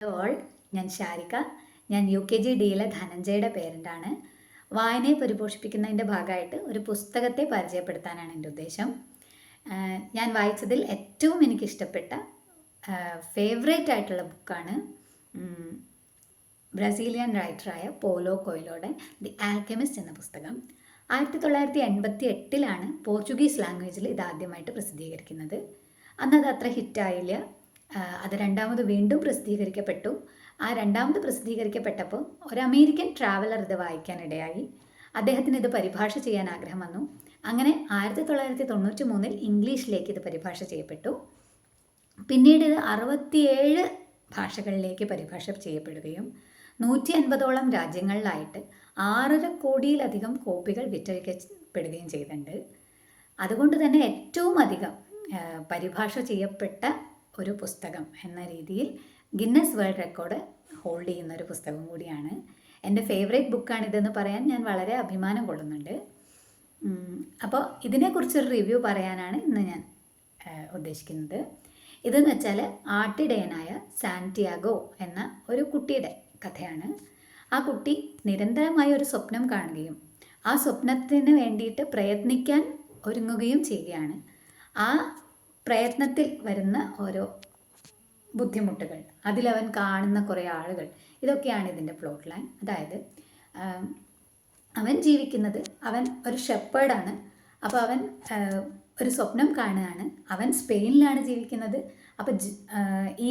All ഞാൻ ഷാരിക ഞാൻ U K G ഡിയിലെ ധനഞ്ജയുടെ പേരന്റാണ്. വായനയെ പരിപോഷിപ്പിക്കുന്നതിന്റെ ഭാഗമായിട്ട് ഒരു പുസ്തകത്തെ പരിചയപ്പെടുത്താനാണ് എന്റെ ഉദ്ദേശം. ഞാൻ വായിച്ചതിൽ ഏറ്റവും എനിക്കിഷ്ടപ്പെട്ട ഫേവറേറ്റ് ആയിട്ടുള്ള ബുക്കാണ് ബ്രസീലിയൻ റൈറ്ററായ പോലോ കൊയിലോടെ ദി ആൽക്കെമിസ്റ്റ് എന്ന പുസ്തകം. ആയിരത്തി തൊള്ളായിരത്തി എൺപത്തി എട്ടിലാണ് പോർച്ചുഗീസ് ലാംഗ്വേജിൽ ഇതാദ്യമായിട്ട് പ്രസിദ്ധീകരിക്കുന്നത്. അന്ന് അത് അത്ര ഹിറ്റായില്ല. അത് രണ്ടാമത് വീണ്ടും പ്രസിദ്ധീകരിക്കപ്പെട്ടു. ആ രണ്ടാമത് പ്രസിദ്ധീകരിക്കപ്പെട്ടപ്പോൾ ഒരു അമേരിക്കൻ ട്രാവലർ ഇത് വായിക്കാനിടയായി അദ്ദേഹത്തിന് ഇത് പരിഭാഷ ചെയ്യാൻ ആഗ്രഹം വന്നു. അങ്ങനെ ആയിരത്തി തൊള്ളായിരത്തി തൊണ്ണൂറ്റി മൂന്നിൽ ഇംഗ്ലീഷിലേക്ക് ഇത് പരിഭാഷ ചെയ്യപ്പെട്ടു. പിന്നീട് ഇത് അറുപത്തിയേഴ് ഭാഷകളിലേക്ക് പരിഭാഷ ചെയ്യപ്പെടുകയും നൂറ്റി അൻപതോളം രാജ്യങ്ങളിലായിട്ട് ആറര കോടിയിലധികം കോപ്പികൾ വിറ്റഴിക്കപ്പെടുകയും ചെയ്തിട്ടുണ്ട്. അതുകൊണ്ട് തന്നെ ഏറ്റവും അധികം പരിഭാഷ ചെയ്യപ്പെട്ട ഒരു പുസ്തകം എന്ന രീതിയിൽ ഗിന്നസ് വേൾഡ് റെക്കോർഡ് ഹോൾഡ് ചെയ്യുന്ന ഒരു പുസ്തകം കൂടിയാണ്. എന്റെ ഫേവറേറ്റ് ബുക്കാണിതെന്ന് പറയാൻ ഞാൻ വളരെ അഭിമാനം കൊള്ളുന്നുണ്ട്. അപ്പോൾ ഇതിനെക്കുറിച്ചൊരു റിവ്യൂ പറയാനാണ് ഇന്ന് ഞാൻ ഉദ്ദേശിക്കുന്നത്. ഇതെന്ന് വെച്ചാൽ ആട്ടിടയനായ സാന്റിയാഗോ എന്ന ഒരു കുട്ടിയുടെ കഥയാണ്. ആ കുട്ടി നിരന്തരമായ ഒരു സ്വപ്നം കാണുകയും ആ സ്വപ്നത്തിന് വേണ്ടിയിട്ട് പ്രയത്നിക്കാൻ ഒരുങ്ങുകയും ചെയ്യുകയാണ്. ആ പ്രയത്നത്തിൽ വരുന്ന ഓരോ ബുദ്ധിമുട്ടുകൾ അതിലവൻ കാണുന്ന കുറേ ആളുകൾ ഇതൊക്കെയാണ് ഇതിന്റെ പ്ലോട്ട് ലൈൻ അതായത് അവൻ ജീവിക്കുന്നത് അവൻ ഒരു ഷെപ്പേർഡാണ് അപ്പോൾ അവൻ ഒരു സ്വപ്നം കാണുകയാണ്. അവൻ സ്പെയിനിലാണ് ജീവിക്കുന്നത്. അപ്പോൾ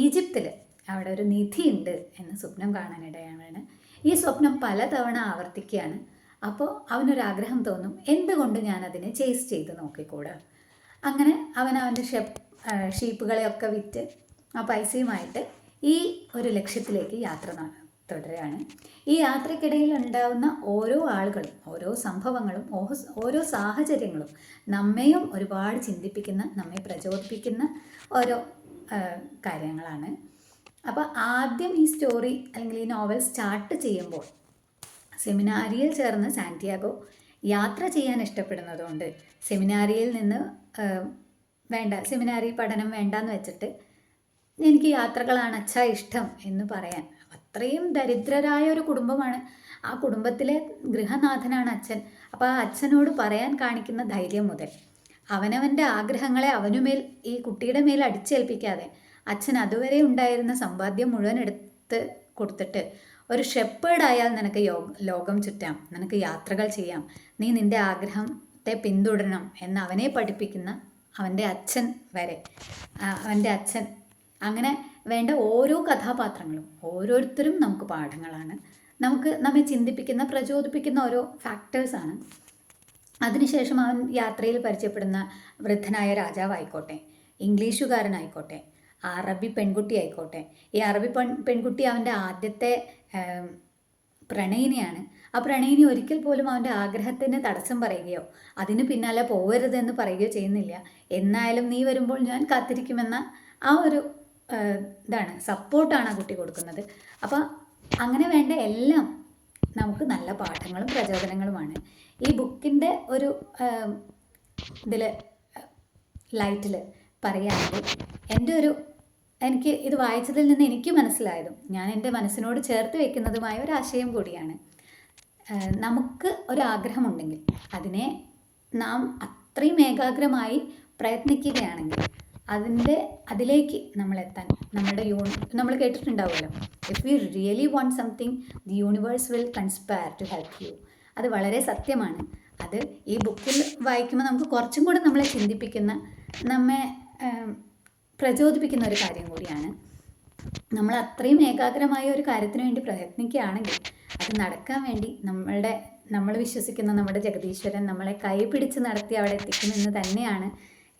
ഈജിപ്തിൽ അവിടെ ഒരു നിധിയുണ്ട് എന്ന് സ്വപ്നം കാണാനിടയാണ് ഈ സ്വപ്നം പലതവണ ആവർത്തിക്കുകയാണ്. അപ്പോൾ അവനൊരാഗ്രഹം തോന്നും എന്തുകൊണ്ട് ഞാൻ അതിനെ ചേസ് ചെയ്ത് നോക്കിക്കൂടാ? അങ്ങനെ അവൻ അവന്റെ ഷെപ്പ് ഷീപ്പുകളെയൊക്കെ വിറ്റ് ആ പൈസയുമായിട്ട് ഈ ഒരു ലക്ഷ്യത്തിലേക്ക് യാത്ര തുടരുകയാണ്. ഈ യാത്രക്കിടയിൽ ഉണ്ടാവുന്ന ഓരോ ആളുകളും ഓരോ സംഭവങ്ങളും ഓരോ സാഹചര്യങ്ങളും നമ്മെയും ഒരുപാട് ചിന്തിപ്പിക്കുന്ന നമ്മെ പ്രചോദിപ്പിക്കുന്ന ഓരോ കാര്യങ്ങളാണ്. അപ്പോൾ ആദ്യം ഈ സ്റ്റോറി അല്ലെങ്കിൽ ഈ നോവൽ സ്റ്റാർട്ട് ചെയ്യുമ്പോൾ സെമിനാരിയിൽ ചേർന്ന് സാന്റിയാഗോ യാത്ര ചെയ്യാൻ ഇഷ്ടപ്പെടുന്നതുകൊണ്ട് സെമിനാരിയിൽ നിന്ന് വേണ്ട സെമിനാരി പഠനം വേണ്ടെന്ന് വെച്ചിട്ട് എനിക്ക് യാത്രകളാണ് അച്ഛാ ഇഷ്ടം എന്ന് പറയാൻ. അത്രയും ദരിദ്രരായ ഒരു കുടുംബമാണ്. ആ കുടുംബത്തിലെ ഗൃഹനാഥനാണ് അച്ഛൻ. അപ്പോൾ ആ അച്ഛനോട് പറയാൻ കാണിക്കുന്ന ധൈര്യം മുതൽ അവനവന്റെ ആഗ്രഹങ്ങളെ അവനുമേൽ ഈ കുട്ടിയുടെ മേൽ അടിച്ചേൽപ്പിക്കാതെ അച്ഛൻ അതുവരെ ഉണ്ടായിരുന്ന സമ്പാദ്യം മുഴുവൻ എടുത്ത് കൊടുത്തിട്ട് ഒരു ഷെപ്പേർഡായാൽ നിനക്ക് യോ ലോകം ചുറ്റാം. നിനക്ക് യാത്രകൾ ചെയ്യാം. നീ നിന്റെ ആഗ്രഹത്തെ പിന്തുടരണം എന്ന് അവനെ പഠിപ്പിക്കുന്ന അവന്റെ അച്ഛൻ വരെ. അവന്റെ അച്ഛൻ. അങ്ങനെ വേണ്ട ഓരോ കഥാപാത്രങ്ങളും ഓരോരുത്തരും നമുക്ക് പാഠങ്ങളാണ്. നമുക്ക് നമ്മെ ചിന്തിപ്പിക്കുന്ന പ്രചോദിപ്പിക്കുന്ന ഓരോ ഫാക്ടേഴ്സാണ് അതിനുശേഷം അവൻ യാത്രയിൽ പരിചയപ്പെടുന്ന വൃദ്ധനായ രാജാവായിക്കോട്ടെ ഇംഗ്ലീഷുകാരനായിക്കോട്ടെ അറബി പെൺകുട്ടി ആയിക്കോട്ടെ. ഈ അറബി പെൺ പെൺകുട്ടി അവന്റെ ആദ്യത്തെ പ്രണയിനിയാണ്. ആ പ്രണയിനി ഒരിക്കൽ പോലും അവന്റെ ആഗ്രഹത്തിന് തടസ്സം പറയുകയോ അതിന് പിന്നാലെ പോകരുതെന്ന് പറയുകയോ ചെയ്യുന്നില്ല. എന്നായാലും നീ വരുമ്പോൾ ഞാൻ കാത്തിരിക്കുമെന്ന ആ ഒരു ഇതാണ് സപ്പോർട്ടാണ് ആ കുട്ടി കൊടുക്കുന്നത്. അപ്പോൾ അങ്ങനെ വേണ്ട എല്ലാം നമുക്ക് നല്ല പാഠങ്ങളും പ്രചോദനങ്ങളുമാണ്. ഈ ബുക്കിന്റെ ഒരു ഇതിൽ ലൈറ്റിൽ പറയുകയാണെങ്കിൽ എന്റെ ഒരു എനിക്ക് ഇത് വായിച്ചതിൽ നിന്ന് എനിക്ക് മനസ്സിലായതും ഞാൻ എന്റെ മനസ്സിനോട് ചേർത്ത് വെക്കുന്നതുമായ ഒരു ആശയം കൂടിയാണ്. നമുക്ക് ഒരാഗ്രഹമുണ്ടെങ്കിൽ അതിനെ നാം അത്രയും ഏകാഗ്രമായി പ്രയത്നിക്കുകയാണെങ്കിൽ അതിന്റെ അതിലേക്ക് നമ്മളെത്താൻ നമ്മുടെ യൂണി നമ്മൾ കേട്ടിട്ടുണ്ടാവുമല്ലോ. If you really want something the universe will conspire to help you അത് വളരെ സത്യമാണ്. അത് ഈ ബുക്കിൽ വായിക്കുമ്പോൾ നമുക്ക് കുറച്ചും കൂടെ നമ്മളെ ചിന്തിപ്പിക്കുന്ന നമ്മെ പ്രചോദിപ്പിക്കുന്ന ഒരു കാര്യം കൂടിയാണ്. നമ്മൾ അത്രയും ഏകാഗ്രമായ ഒരു കാര്യത്തിന് വേണ്ടി പ്രയത്നിക്കുകയാണെങ്കിൽ അത് നടക്കാൻ വേണ്ടി നമ്മളുടെ നമ്മൾ വിശ്വസിക്കുന്ന നമ്മുടെ ജഗദീശ്വരൻ നമ്മളെ കൈപിടിച്ച് നടത്തി അവിടെ എത്തിക്കുമെന്ന് തന്നെയാണ്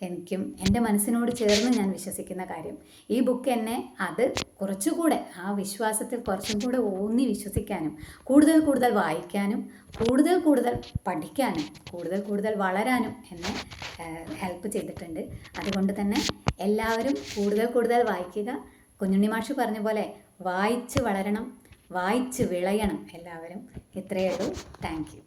എനിക്കും എന്റെ മനസ്സിനോട് ചേർന്ന് ഞാൻ വിശ്വസിക്കുന്ന കാര്യം. ഈ ബുക്ക് എന്നെ അത് കുറച്ചുകൂടെ ആ വിശ്വാസത്തിൽ കുറച്ചും കൂടെ ഊന്നി വിശ്വസിക്കാനും കൂടുതൽ കൂടുതൽ വായിക്കാനും കൂടുതൽ കൂടുതൽ പഠിക്കാനും കൂടുതൽ കൂടുതൽ വളരാനും എന്നെ ഹെൽപ്പ് ചെയ്തിട്ടുണ്ട്. അതുകൊണ്ട് തന്നെ എല്ലാവരും കൂടുതൽ കൂടുതൽ വായിക്കുക. കുഞ്ഞുണ്ണി മാഷി പറഞ്ഞ പോലെ വായിച്ച് വളരണം വായിച്ച് വിളയണം എല്ലാവരും. ഇത്രയേ ഉള്ളൂ. താങ്ക്